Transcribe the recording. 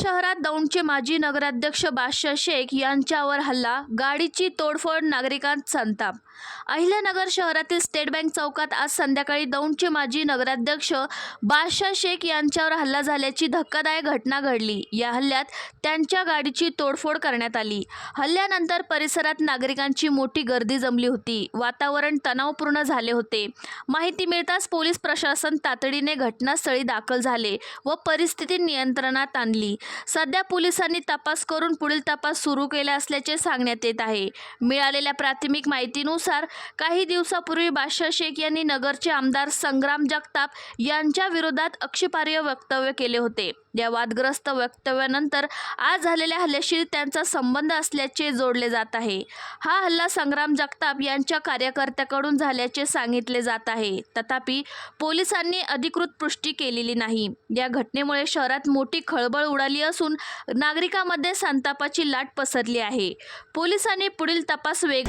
शहरात दौंडचे माजी नगराध्यक्ष बादशाह शेख यांच्यावर हल्ला गाडीची तोडफोड नागरिकांत संताप. अहिल्यानगर शहरातील स्टेट बँक चौकात आज संध्याकाळी दौंडचे माजी नगराध्यक्ष बादशाह शेख यांच्यावर हल्ला झाल्याची धक्कादायक घटना घडली. या हल्ल्यात त्यांच्या गाडीची तोडफोड करण्यात आली. हल्ल्यानंतर परिसरात नागरिकांची मोठी गर्दी जमली होती. वातावरण तणावपूर्ण झाले होते. माहिती मिळताच पोलीस प्रशासन तातडीने घटनास्थळी दाखल झाले व परिस्थिती नियंत्रणात आणली. सध्या पोलिसांनी तपास करून पुढील तपास सुरू केला असल्याचे सांगण्यात येत आहे. मिळालेल्या प्राथमिक माहितीनुसार काही दिवसापूर्वी बादशाह शेख यांनी नगरचे आमदार संग्राम जगताप यांच्या विरोधात आक्षेपार्ह वक्तव्य केले होते. या वादग्रस्त वक्तव्यानंतर आज झालेल्या हल्ल्याशी त्यांचा संबंध असल्याचे जोडले जात आहे. हा हल्ला संग्राम जगताप यांच्या कार्यकर्त्याकडून झाल्याचे सांगितले जात आहे. तथापि पोलिसांनी अधिकृत पुष्टी केलेली नाही. या घटनेमुळे शहरात मोठी खळबळ उडाली असून नागरिकांमध्ये संतापाची लाट पसरली आहे. पोलिसांनी पुढील तपास वेग